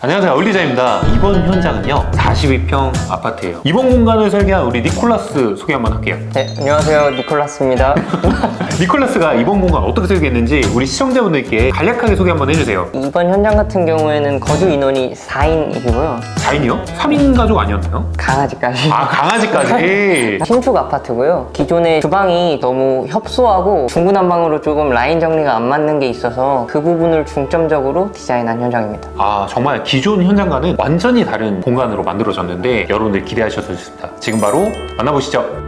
안녕하세요 얼리자입니다 이번 현장은요 42평 아파트예요 이번 공간을 설계한 우리 니콜라스 소개 한번 할게요 네, 안녕하세요. 니콜라스입니다. 니콜라스가 이번 공간 어떻게 설계했는지 우리 시청자분들께 간략하게 소개 한번 해주세요 이번 현장 같은 경우에는 거주 인원이 4인이고요. 4인이요? 3인 가족 아니었나요? 강아지까지. 아 강아지까지 신축 아파트고요. 기존의 주방이 너무 협소하고 중구난방으로 조금 라인 정리가 안 맞는 게 있어서 그 부분을 중점적으로 디자인한 현장입니다. 아 정말 기존 현장과는 완전히 다른 공간으로 만들어졌는데 여러분들 기대하셔도 좋습니다. 지금 바로 만나보시죠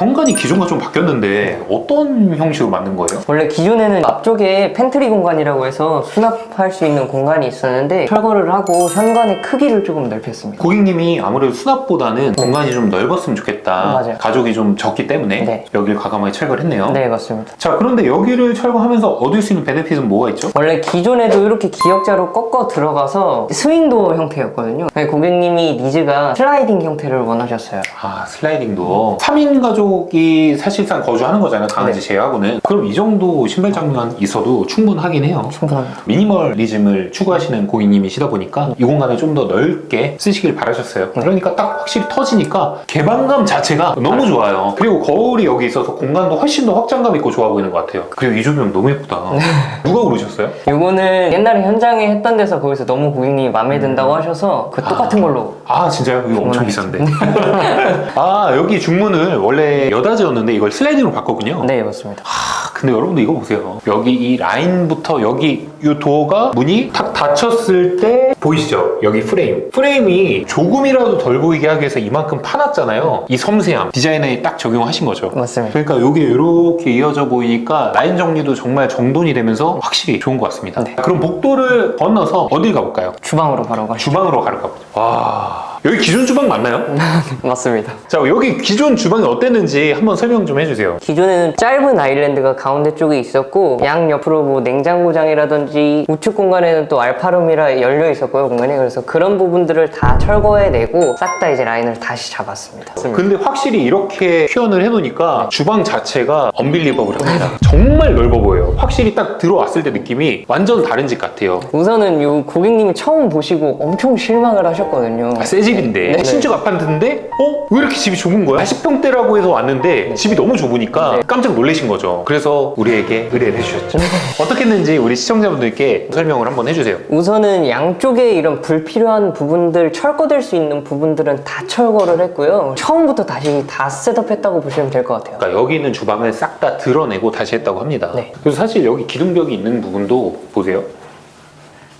현관이 기존과 좀 바뀌었는데 어떤 형식으로 만든 거예요? 원래 기존에는 앞쪽에 팬트리 공간이라고 해서 수납할 수 있는 공간이 있었는데 철거를 하고 현관의 크기를 조금 넓혔습니다. 고객님이 아무래도 수납보다는 공간이 좀 넓었으면 좋겠다. 맞아요. 가족이 좀 적기 때문에 네. 여기를 과감하게 철거를 했네요. 네, 맞습니다. 자, 그런데 여기를 철거하면서 얻을 수 있는 베네핏은 뭐가 있죠? 원래 기존에도 이렇게 기역자로 꺾어 들어가서 스윙도어 형태였거든요. 네, 고객님이 니즈가 슬라이딩 형태를 원하셨어요. 아, 슬라이딩도 3인 가족 이 사실상 거주하는 거잖아요. 강아지 네. 제외하고는. 그럼 이 정도 신발 장만 있어도 충분하긴 해요. 충분합니다. 미니멀리즘을 추구하시는 고객님이시다 보니까 이 공간을 좀 더 넓게 쓰시길 바라셨어요. 그러니까 딱 확실히 터지니까 개방감 자체가 너무 좋아요. 그리고 거울이 여기 있어서 공간도 훨씬 더 확장감 있고 좋아 보이는 것 같아요. 그리고 이 조명 너무 예쁘다. 누가 고르셨어요? 이거는 옛날에 현장에 했던 데서 거기서 너무 고객님이 마음에 든다고 하셔서 그 똑같은 걸로 아 진짜요? 이거 엄청. 비싼데. 아 여기 중문을 원래 여닫이였는데 이걸 슬라이딩으로 바꿨군요. 네 맞습니다. 아, 근데 여러분들 이거 보세요. 여기 이 라인부터 여기 이 도어가 문이 탁 닫혔을 때 보이시죠? 여기 프레임. 프레임이 조금이라도 덜 보이게 하기 위해서 이만큼 파놨잖아요. 이 섬세함 디자인에 딱 적용하신 거죠. 맞습니다. 그러니까 여기 이렇게 이어져 보이니까 라인 정리도 정말 정돈이 되면서 확실히 좋은 것 같습니다. 네. 그럼 복도를 건너서 어딜 가볼까요? 주방으로 바로 가시죠. 주방으로 가볼까 보죠. 와 여기 기존 주방 맞나요? 맞습니다. 자 여기 기존 주방이 어땠는지 한번 설명 좀 해주세요. 기존에는 짧은 아일랜드가 가운데 쪽에 있었고 양 옆으로 뭐 냉장고장이라든지 우측 공간에는 또 알파룸이라 열려 있었고요 공간이 그래서 그런 부분들을 다 철거해내고 싹 다 이제 라인을 다시 잡았습니다. 근데 확실히 이렇게 표현을 해놓으니까 주방 자체가 언빌리버블합니다. 정말 넓어 보여요. 확실히 딱 들어왔을 때 느낌이 완전 다른 집 같아요. 우선은 요 고객님이 처음 보시고 엄청 실망을 하셨거든요. 아, 새 집인데 네. 신축 아파트인데 어? 왜 이렇게 집이 좁은 거야? 10평대라고 해서 왔는데 집이 너무 좁으니까 네. 깜짝 놀라신 거죠. 그래서 우리에게 의뢰를 해주셨죠. 어떻게 했는지 우리 시청자분들께 설명을 한번 해주세요. 우선은 양쪽에 이런 불필요한 부분들 철거될 수 있는 부분들은 다 철거를 했고요. 처음부터 다시 다 셋업했다고 보시면 될 것 같아요. 그러니까 여기 있는 주방을 싹 다 드러내고 다시 했다고 합니다. 네. 그래서 사실 여기 기둥벽이 있는 부분도 보세요.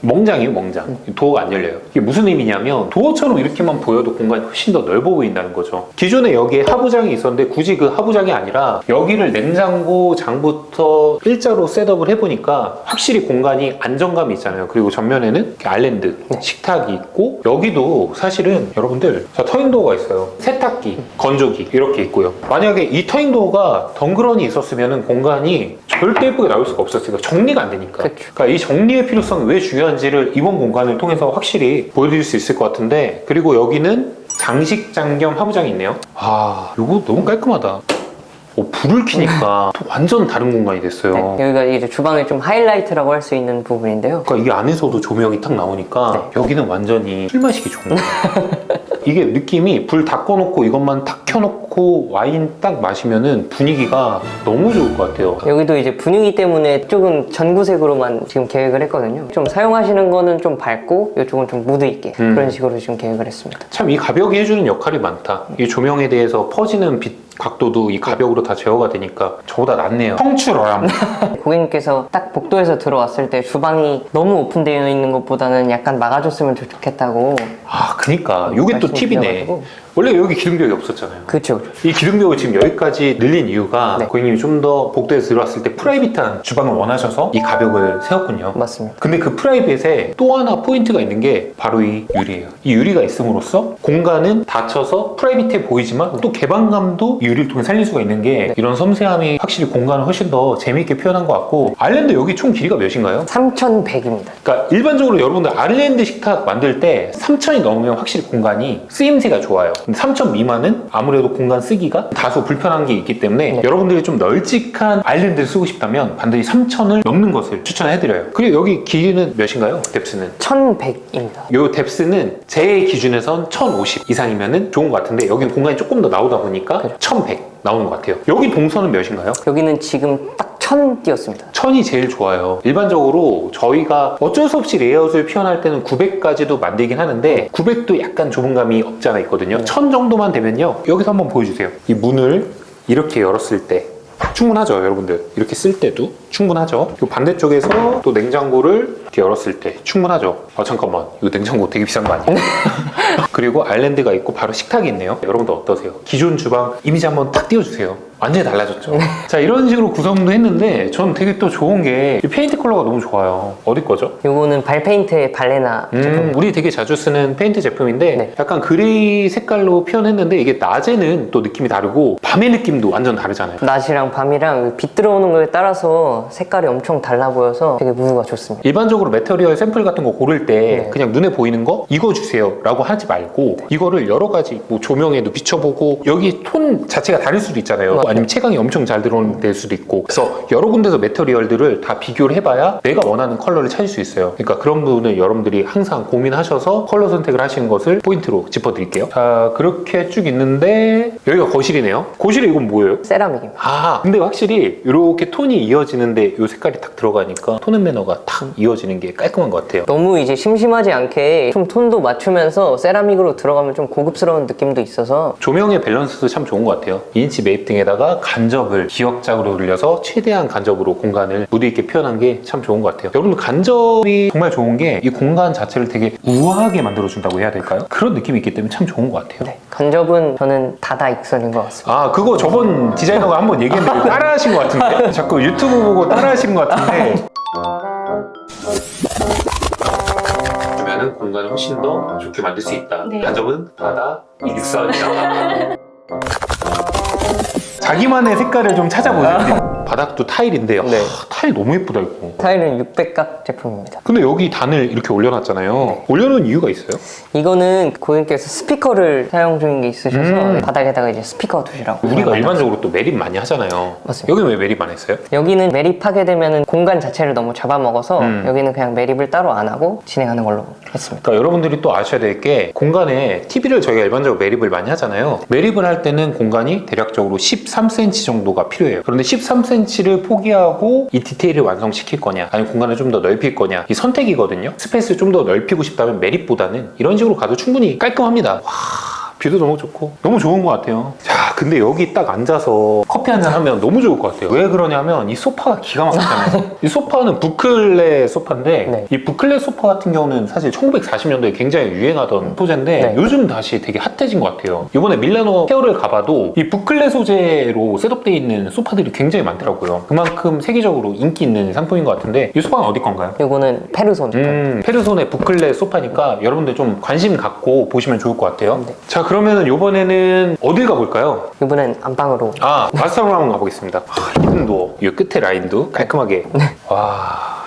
멍장이에요, 멍장. 도어가 안 열려요. 이게 무슨 의미냐면 도어처럼 이렇게만 보여도 공간이 훨씬 더 넓어 보인다는 거죠. 기존에 여기에 하부장이 있었는데 굳이 그 하부장이 아니라 여기를 냉장고 장부터 일자로 셋업을 해보니까 확실히 공간이 안정감이 있잖아요. 그리고 전면에는 아일랜드, 식탁이 있고 여기도 사실은 여러분들 자 터인도어가 있어요. 세탁기, 건조기 이렇게 있고요. 만약에 이 터인도어가 덩그러니 있었으면 공간이 절대 예쁘게 나올 수가 없었어요. 정리가 안 되니까. 그러니까 이 정리의 필요성이 왜 중요한 지를 이번 공간을 통해서 확실히 보여드릴 수 있을 것 같은데 그리고 여기는 장식장 겸 하부장이 있네요. 아, 이거 너무 깔끔하다. 오, 불을 켜니까 또 완전 다른 공간이 됐어요. 네, 여기가 이제 주방의 좀 하이라이트라고 할 수 있는 부분인데요. 그러니까 이 안에서도 조명이 탁 나오니까 네. 여기는 완전히 술 마시기 좋은 거예요. 이게 느낌이 불 다 꺼놓고 이것만 탁 켜놓고 와인 딱 마시면은 분위기가 너무 좋을 것 같아요. 여기도 이제 분위기 때문에 조금 전구색으로만 지금 계획을 했거든요. 좀 사용하시는 거는 좀 밝고 이쪽은 좀 무드 있게 음. 그런 식으로 지금 계획을 했습니다. 참 이 가벽이 해주는 역할이 많다. 이 조명에 대해서 퍼지는 빛 각도도 이 가벽으로 다 제어가 되니까 저보다 낫네요. 청출어람. 고객님께서 딱 복도에서 들어왔을 때 주방이 너무 오픈되어 있는 것보다는 약간 막아줬으면 좋겠다고 아, 그니까. 요게 또 팁이네. 원래 여기 기둥벽이 없었잖아요. 그쵸 그쵸 이 기둥벽을 지금 여기까지 늘린 이유가 네. 고객님이 좀 더 복도에서 들어왔을 때 프라이빗한 주방을 원하셔서 이 가벽을 세웠군요. 맞습니다 근데 그 프라이빗에 또 하나 포인트가 있는 게 바로 이 유리예요. 이 유리가 있음으로써 공간은 닫혀서 프라이빗해 보이지만 또 개방감도 이 유리를 통해 살릴 수가 있는 게 네. 이런 섬세함이 확실히 공간을 훨씬 더 재미있게 표현한 것 같고 아일랜드 여기 총 길이가 몇인가요? 3100입니다 그러니까 일반적으로 여러분들 아일랜드 식탁 만들 때3 천이 넘으면 확실히 공간이 쓰임새가 좋아요. 근데 3천 미만은 아무래도 공간 쓰기가 다소 불편한 게 있기 때문에 네. 여러분들이 좀 널찍한 아일랜드를 쓰고 싶다면 반드시 3천을 넘는 것을 추천해드려요. 그리고 여기 길이는 몇인가요? 뎁스는? 1100입니다 요 뎁스는 제 기준에선 1050 이상이면 좋은 것 같은데 여기는 공간이 조금 더 나오다 보니까 1100 나오는 것 같아요. 여기 동선은 몇인가요? 여기는 지금 딱 1000 띄었습니다 천이 제일 좋아요. 일반적으로 저희가 어쩔 수 없이 레이아웃을 표현할 때는 900까지도 만들긴 하는데 900도 약간 좁은 감이 없지 않아 있거든요. 천 정도만 되면요. 여기서 한번 보여주세요. 이 문을 이렇게 열었을 때 충분하죠, 여러분들. 이렇게 쓸 때도 충분하죠. 이 반대쪽에서 또 냉장고를 이렇게 열었을 때 충분하죠. 아 잠깐만, 이거 냉장고 되게 비싼 거 아니에요? 그리고 아일랜드가 있고 바로 식탁이 있네요. 여러분들 어떠세요? 기존 주방 이미지 한번 딱 띄워주세요. 완전히 달라졌죠. 자 이런 식으로 구성도 했는데 전 되게 또 좋은 게 이 페인트 컬러가 너무 좋아요. 어디 거죠? 요거는 발페인트의 발레나 제품 음, 우리 되게 자주 쓰는 페인트 제품인데 네. 약간 그레이 색깔로 표현했는데 이게 낮에는 또 느낌이 다르고 밤의 느낌도 완전 다르잖아요. 낮이랑 밤이랑 빛 들어오는 거에 따라서 색깔이 엄청 달라 보여서 되게 무드가 좋습니다 일반적으로 매터리얼 샘플 같은 거 고를 때 네. 그냥 눈에 보이는 거 이거 주세요 라고 하지 말고 이거를 여러 가지 뭐 조명에도 비춰보고 여기 톤 자체가 다를 수도 있잖아요 맞아요. 아니면 채광이 엄청 잘 들어오는 될 수도 있고. 그래서 여러 군데서 매터리얼들을 다 비교를 해봐야 내가 원하는 컬러를 찾을 수 있어요. 그러니까 그런 부분을 여러분들이 항상 고민하셔서 컬러 선택을 하시는 것을 포인트로 짚어드릴게요. 자 그렇게 쭉 있는데 여기가 거실이네요. 거실에 이건 뭐예요? 세라믹입니다. 아 근데 확실히 이렇게 톤이 이어지는데 이 색깔이 딱 들어가니까 톤앤 매너가 탁 이어지는 게 깔끔한 것 같아요. 너무 이제 심심하지 않게 좀 톤도 맞추면서 세라믹으로 들어가면 좀 고급스러운 느낌도 있어서 조명의 밸런스도 참 좋은 것 같아요. 2인치 매입 등에다가 간접을 기역작으로 돌려서 최대한 간접으로 공간을 무드 있게 표현한 게 참 좋은 것 같아요. 여러분 간접이 정말 좋은 게 이 공간 자체를 되게 우아하게 만들어준다고 해야 될까요? 그런 느낌이 있기 때문에 참 좋은 것 같아요. 네, 간접은 저는 다다익선인 것 같습니다. 아 그거 저번 디자이너가 한번 얘기했는데 따라하신 것 같은데? 자꾸 유튜브 보고 따라하신 것 같은데. 그러면은 공간을 훨씬 더 좋게 만들 수 있다. 네. 간접은 바다. 익선이다 자기만의 색깔을 좀 찾아보세요 바닥도 타일인데 네. 아, 타일 너무 예쁘다 이거 타일은 600각 제품입니다 근데 여기 단을 이렇게 올려놨잖아요 올려놓은 이유가 있어요? 이거는 고객님께서 스피커를 사용 중인 게 있으셔서 음. 바닥에다가 이제 스피커 두시라고 우리가 일반적으로 또 매립 많이 하잖아요 맞습니다. 여기는 왜 매립 안 했어요? 여기는 매립하게 되면 공간 자체를 너무 잡아먹어서 음. 여기는 그냥 매립을 따로 안 하고 진행하는 걸로 했습니다. 그러니까 여러분들이 또 아셔야 될 게 공간에 TV를 저희가 일반적으로 매립을 많이 하잖아요. 매립을 할 때는 공간이 대략적으로 13cm 정도가 필요해요. 그런데 13cm를 포기하고 이 디테일을 완성시킬 거냐, 아니면 공간을 좀 더 넓힐 거냐, 이 선택이거든요. 스페이스를 좀 더 넓히고 싶다면 매립보다는 이런 식으로 가도 충분히 깔끔합니다. 와. 뷰도 너무 좋고 너무 좋은 것 같아요. 자, 근데 여기 딱 앉아서 커피 한 잔 하면 너무 좋을 것 같아요. 왜 그러냐면 이 소파가 기가 막히잖아요. 이 소파는 부클레 소파인데 네. 이 부클레 소파 같은 경우는 사실 1940년도에 굉장히 유행하던 소재인데 네. 요즘 다시 되게 핫해진 것 같아요. 이번에 밀라노 페어를 가봐도 이 부클레 소재로 셋업되어 있는 소파들이 굉장히 많더라고요. 그만큼 세계적으로 인기 있는 상품인 것 같은데 이 소파는 어디 건가요? 이거는 페르손. 음, 페르손의 부클레 소파니까 여러분들 좀 관심 갖고 보시면 좋을 것 같아요. 네. 자, 그러면은 이번에는 어딜 가볼까요? 이번엔 안방으로. 아, 마스터룸 한번 가보겠습니다. 아, 이분도 이 끝에 라인도 깔끔하게. 와.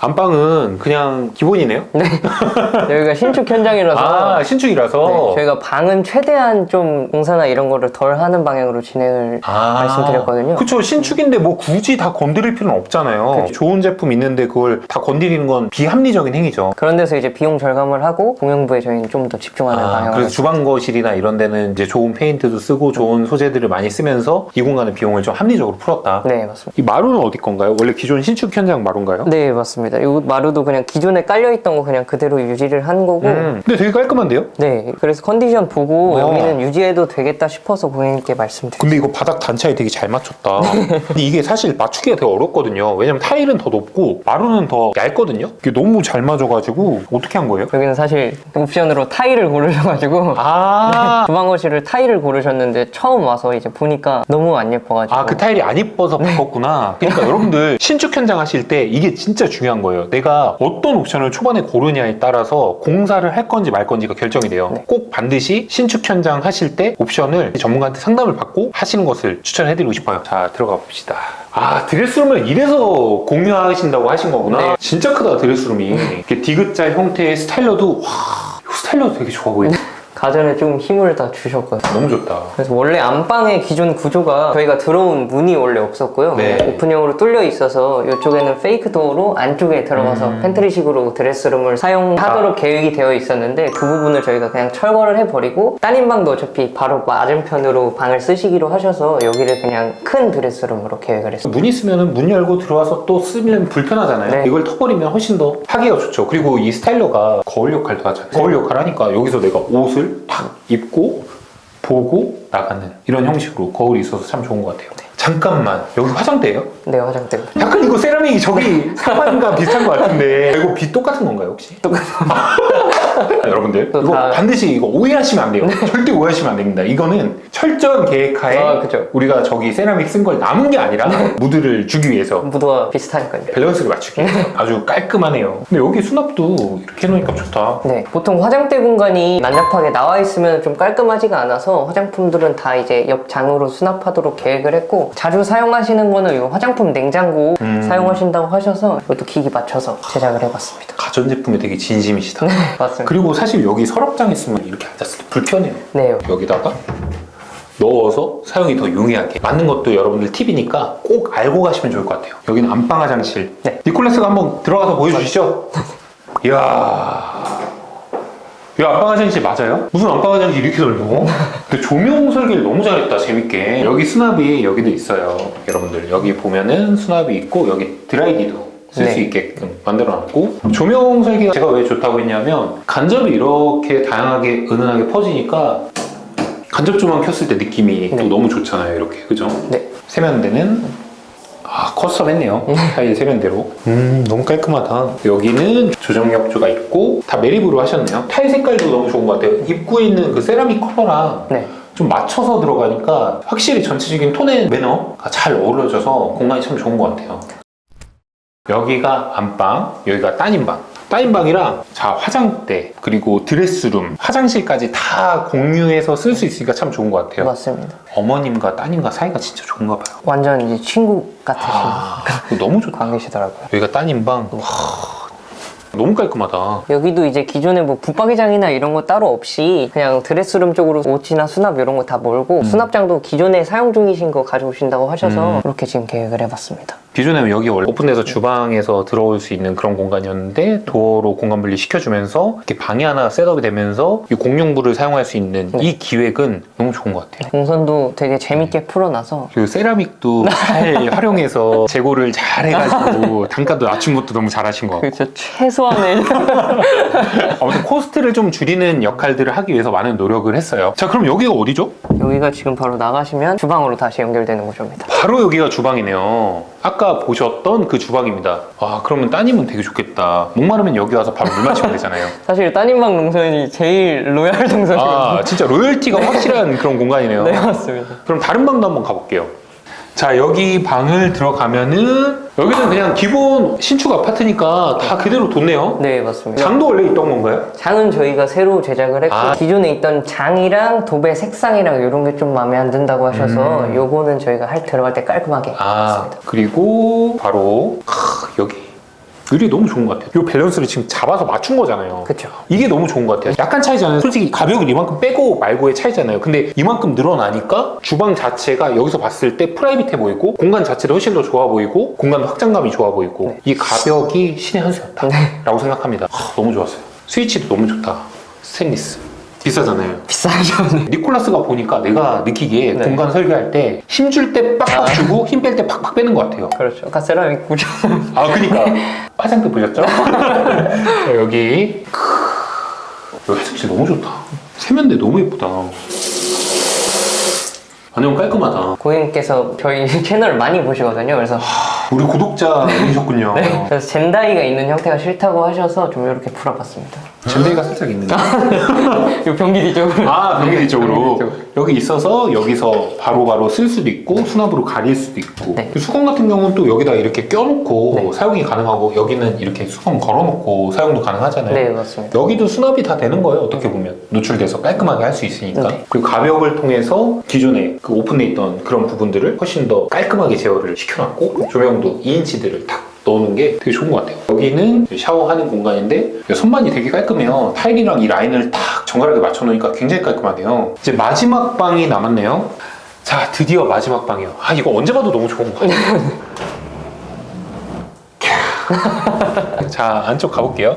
안방은 그냥 기본이네요. 여기가 신축 현장이라서 아, 신축이라서. 네, 저희가 방은 최대한 좀 공사나 이런 거를 덜 하는 방향으로 진행을 아, 말씀드렸거든요. 그쵸 신축인데 뭐 굳이 다 건드릴 필요는 없잖아요. 그쵸. 좋은 제품 있는데 그걸 다 건드리는 건 비합리적인 행위죠. 그런 데서 이제 비용 절감을 하고 공용부에 저희는 좀 더 집중하는 아, 방향으로 그래서 주방 거실이나 이런 데는 이제 좋은 페인트도 쓰고 좋은 소재들을 많이 쓰면서 이 공간의 비용을 좀 합리적으로 풀었다. 네 맞습니다. 이 마루는 어디 건가요? 원래 기존 신축 현장 마루인가요? 네 맞습니다. 맞습니다. 이 마루도 그냥 기존에 깔려있던 거 그냥 그대로 유지를 한 거고 음. 근데 되게 깔끔한데요? 네, 그래서 컨디션 보고 와. 여기는 유지해도 되겠다 싶어서 고객님께 말씀드렸어요. 근데 이거 바닥 단차에 되게 잘 맞췄다. 근데 이게 사실 맞추기가 되게 어렵거든요. 왜냐면 타일은 더 높고 마루는 더 얇거든요. 이게 너무 잘 맞아가지고 어떻게 한 거예요? 여기는 사실 옵션으로 타일을 고르셔가지고 아, 주방 거실을 타일을 고르셨는데 처음 와서 이제 보니까 너무 안 예뻐가지고 아, 그 타일이 안 이뻐서 바꿨구나. 그러니까 여러분들 신축 현장 하실 때 이게 진짜 중요한 거예요. 내가 어떤 옵션을 초반에 고르냐에 따라서 공사를 할 건지 말 건지가 결정이 돼요. 네. 꼭 반드시 신축 현장 하실 때 옵션을 전문가한테 상담을 받고 하시는 것을 추천해드리고 싶어요. 자, 들어가 봅시다. 아, 드레스룸을 이래서 공유하신다고 하신 거구나. 네. 진짜 크다, 드레스룸이. 이렇게 디귿자 형태의 스타일러도, 와, 이 스타일러도 되게 좋아 보이네. 가전에 좀 힘을 다 주셨거든요. 너무 좋다. 그래서 원래 안방의 기존 구조가 저희가 들어온 문이 원래 없었고요. 네. 오픈형으로 뚫려 있어서 이쪽에는 페이크 도어로 안쪽에 들어가서 음. 팬트리식으로 드레스룸을 사용하도록 계획이 되어 있었는데 그 부분을 저희가 그냥 철거를 해버리고 따님방도 어차피 바로 맞은편으로 방을 쓰시기로 하셔서 여기를 그냥 큰 드레스룸으로 계획을 했어요. 문 있으면 문 열고 들어와서 또 쓰면 불편하잖아요. 네. 이걸 터버리면 훨씬 더 하기가 좋죠. 그리고 이 스타일러가 거울 역할도 하잖아요. 거울 역할 하니까 여기서 내가 옷을 탁 입고 보고 나가는 이런 형식으로 거울이 있어서 참 좋은 것 같아요. 잠깐만 여기 화장대예요? 네, 화장대. 약간 이거 세라믹이 저기 상판과 비슷한 것 같은데 이거 빛 똑같은 건가요 혹시? 여러분들 또 이거 다- 반드시 이거 오해하시면 안 돼요. 절대 오해하시면 안 됩니다. 이거는 철저한 계획하에 아, 그죠. 우리가 저기 세라믹 쓴 걸 남은 게 아니라 무드를 주기 위해서 무드와 비슷하니까요. 밸런스를 맞추기 위해서 아주 깔끔하네요. 근데 여기 수납도 이렇게 해놓으니까 좋다. 네, 보통 화장대 공간이 난잡하게 나와 있으면 좀 깔끔하지가 않아서 화장품들은 다 이제 옆 장으로 수납하도록 계획을 했고 자주 사용하시는 거는 이 화장품 냉장고 음. 사용하신다고 하셔서 이것도 기기 맞춰서 제작을 해봤습니다. 가전제품에 되게 진심이시다. 맞습니다. 그리고 사실 여기 서랍장 있으면 이렇게 앉았을 때 불편해요. 네, 여기다가 넣어서 사용이 더 용이하게 맞는 것도 여러분들 팁이니까 꼭 알고 가시면 좋을 것 같아요. 여기는 안방 화장실. 네. 니콜라스가 한번 들어가서 보여주시죠. 이야. 이 안방 화장실 맞아요? 무슨 안방 화장실 이렇게 넓어? 근데 조명 설계를 너무 잘했다 재밌게 여기 수납이 여기도 있어요 여러분들 여기 보면은 수납이 있고 여기 드라이기도 쓸 수 네. 있게끔 만들어놨고 조명 설계가 제가 왜 좋다고 했냐면 간접이 이렇게 다양하게 은은하게 퍼지니까 간접 조명 켰을 때 느낌이 또 네. 너무 좋잖아요 이렇게 그죠? 네. 세면대는 아 커스텀했네요. 타일 세면대로. 음 너무 깔끔하다. 여기는 조정역조가 있고 다 메리브로 하셨네요. 타일 색깔도 너무 좋은 것 같아요. 입구에 있는 그 세라믹 커버랑 네. 좀 맞춰서 들어가니까 확실히 전체적인 톤의 매너가 잘 어우러져서 공간이 참 좋은 것 같아요. 여기가 안방 여기가 따님방 따님방이랑 자 화장대 그리고 드레스룸 화장실까지 다 공유해서 쓸 수 있으니까 참 좋은 것 같아요 맞습니다. 어머님과 따님과 사이가 진짜 좋은가 봐요. 완전 이제 친구 같으신 아, 그거 너무 좋다. 관계시더라고요. 여기가 따님방. 와, 너무 깔끔하다. 여기도 이제 기존에 뭐 붙박이장이나 이런 거 따로 없이 그냥 드레스룸 쪽으로 옷이나 수납 이런 거 다 몰고 수납장도 기존에 사용 중이신 거 가져오신다고 하셔서 음. 그렇게 지금 계획을 해봤습니다. 기존에는 여기 원래 오픈돼서 주방에서 들어올 수 있는 그런 공간이었는데 도어로 공간 분리 시켜주면서 이렇게 방이 하나 셋업이 되면서 이 공용부를 사용할 수 있는 이 기획은 너무 좋은 것 같아요. 동선도 되게 재밌게 풀어놔서 그리고 세라믹도 잘 활용해서 재고를 잘 해가지고 단가도 낮춘 것도 너무 잘하신 것 같고 그렇죠 최소한의 아무튼 코스트를 좀 줄이는 역할들을 하기 위해서 많은 노력을 했어요. 자 그럼 여기가 어디죠? 여기가 지금 바로 나가시면 주방으로 다시 연결되는 곳입니다. 바로 여기가 주방이네요. 아까 보셨던 그 주방입니다. 아, 그러면 따님은 되게 좋겠다. 목마르면 여기 와서 바로 물 마시면 되잖아요. 사실 따님방 동선이 제일 로얄 동선이거든요. 아, 진짜 로열티가 확실한 그런 공간이네요. 네 맞습니다. 그럼 다른 방도 한번 가볼게요. 자, 여기 방을 들어가면은 여기는 그냥 기본 신축 아파트니까 다 그대로 뒀네요. 네 맞습니다. 장도 원래 있던 건가요? 장은 저희가 새로 제작을 했고 아. 기존에 있던 장이랑 도배 색상이랑 이런 게 좀 마음에 안 든다고 하셔서 음. 요거는 저희가 할 들어갈 때 깔끔하게 아, 했습니다. 그리고 바로 크, 여기. 유리 너무 좋은 것 같아요. 이 밸런스를 지금 잡아서 맞춘 거잖아요. 그쵸. 이게 너무 좋은 것 같아요. 약간 차이잖아요. 솔직히 가격을 이만큼 빼고 말고의 차이잖아요. 근데 이만큼 늘어나니까 주방 자체가 여기서 봤을 때 프라이빗해 보이고 공간 자체도 훨씬 더 좋아 보이고 공간 확장감이 좋아 보이고 네. 이 가격이 신의 한 수였다 라고 생각합니다. 아, 너무 좋았어요. 스위치도 너무 좋다. 스테인리스. 비싸잖아요. 비싸죠. 네. 니콜라스가 보니까 내가 느끼기에 네. 공간 설계할 때 힘 줄 때 빡빡 주고 힘 뺄 때 팍팍 빼는 것 같아요. 그렇죠. 아까 세라믹 구조. 아 그니까 화장대 보셨죠? 자, 여기 여기 화장실 너무 좋다. 세면대 너무 예쁘다. 완전 깔끔하다. 고객님께서 저희 채널을 많이 보시거든요. 그래서 우리 구독자이셨군요. 그래서 젠다이가 있는 형태가 싫다고 하셔서 좀 이렇게 풀어봤습니다. 젠데이가 살짝 있는데. 이 변기 뒤쪽으로. 아, 변기 쪽으로 변기 여기 있어서 여기서 바로바로 쓸 수도 있고 수납으로 가릴 수도 있고 네. 수건 같은 경우는 또 여기다 이렇게 껴놓고 네. 사용이 가능하고 여기는 이렇게 수건 걸어놓고 사용도 가능하잖아요. 네, 맞습니다. 여기도 수납이 다 되는 거예요. 어떻게 보면 노출돼서 깔끔하게 할 수 있으니까. 네. 그리고 가벽을 통해서 기존에 그 오픈돼 있던 그런 부분들을 훨씬 더 깔끔하게 제어를 시켜놨고 조명도 2인치들을 딱 넣는 게 되게 좋은 것 같아요. 여기는 샤워하는 공간인데 선반이 되게 깔끔해요. 타일이랑 이 라인을 딱 정갈하게 맞춰놓으니까 굉장히 깔끔하네요. 이제 마지막 방이 남았네요. 자, 드디어 마지막 방이에요. 아, 이거 언제 봐도 너무 좋은 것 같아요. 캬. 자, 안쪽 가볼게요.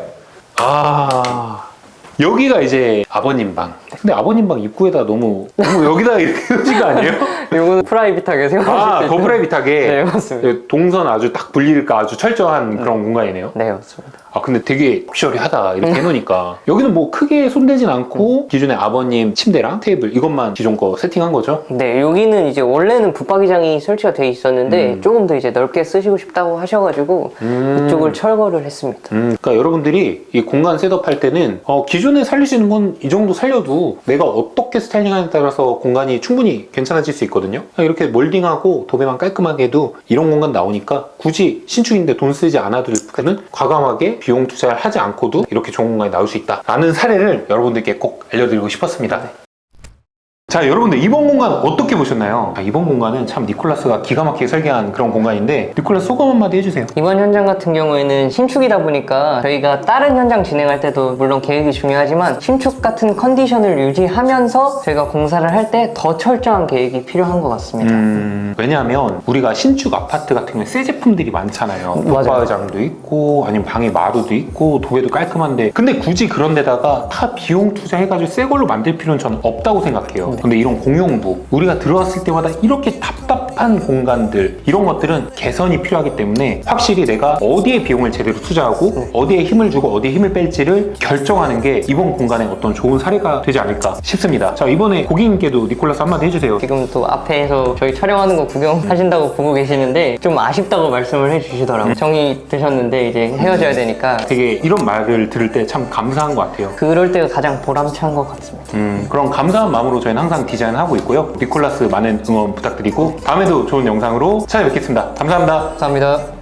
아. 여기가 이제 아버님 방. 근데 아버님 방 입구에다 너무, 너무 여기다 이렇게 거 아니에요? 이거는 프라이빗하게 생각하실 아, 수 더 있죠. 프라이빗하게. 네, 맞습니다. 동선 아주 딱 분리가 아주 철저한 그런 공간이네요. 네, 맞습니다. 아 근데 되게 럭셔리하다 이렇게 해놓으니까 여기는 뭐 크게 손대진 않고 기존에 아버님 침대랑 테이블 이것만 기존 거 세팅한 거죠? 네, 여기는 이제 원래는 붙박이장이 설치가 돼 있었는데 음. 조금 더 이제 넓게 쓰시고 싶다고 하셔가지고 음. 이쪽을 철거를 했습니다. 음, 그러니까 여러분들이 이 공간 셋업할 때는 어, 기존에 있는 건 이 정도 살려도 내가 어떻게 스타일링하냐에 따라서 공간이 충분히 괜찮아질 수 있거든요. 그냥 이렇게 몰딩하고 도배만 깔끔하게 해도 이런 공간 나오니까 굳이 신축인데 돈 쓰지 않아도 될 부분은 과감하게 비용 투자를 하지 않고도 이렇게 좋은 공간이 나올 수 있다 라는 사례를 여러분들께 꼭 알려드리고 싶었습니다. 자, 여러분들 이번 공간 어떻게 보셨나요? 아, 이번 공간은 참 니콜라스가 기가 막히게 설계한 그런 공간인데 니콜라스 소감 한마디 해주세요. 이번 현장 같은 경우에는 신축이다 보니까 저희가 다른 현장 진행할 때도 물론 계획이 중요하지만 신축 같은 컨디션을 유지하면서 저희가 공사를 할 때 더 철저한 계획이 필요한 것 같습니다. 음, 왜냐하면 우리가 신축 아파트 같은 경우에 새 제품들이 많잖아요. 붙박이장도 있고 아니면 방에 마루도 있고 도배도 깔끔한데 근데 굳이 그런 데다가 다 비용 투자해가지고 새 걸로 만들 필요는 저는 없다고 생각해요. 근데 이런 공용부 우리가 들어왔을 때마다 이렇게 답답한 공간들 이런 것들은 개선이 필요하기 때문에 확실히 내가 어디에 비용을 제대로 투자하고 어디에 힘을 주고 어디에 힘을 뺄지를 결정하는 게 이번 공간의 어떤 좋은 사례가 되지 않을까 싶습니다. 자 이번에 고객님께도 니콜라스 한마디 해주세요. 지금 또 앞에서 저희 촬영하는 거 구경하신다고 보고 계시는데 좀 아쉽다고 말씀을 해주시더라고요. 정이 드셨는데 이제 헤어져야 되니까 되게 이런 말을 들을 때 참 감사한 것 같아요. 그럴 때가 가장 보람찬 것 같습니다. 음, 그런 감사한 마음으로 저희는 항상 디자인하고 있고요. 니콜라스 많은 응원 부탁드리고 다음에도 좋은 영상으로 찾아뵙겠습니다. 감사합니다. 감사합니다.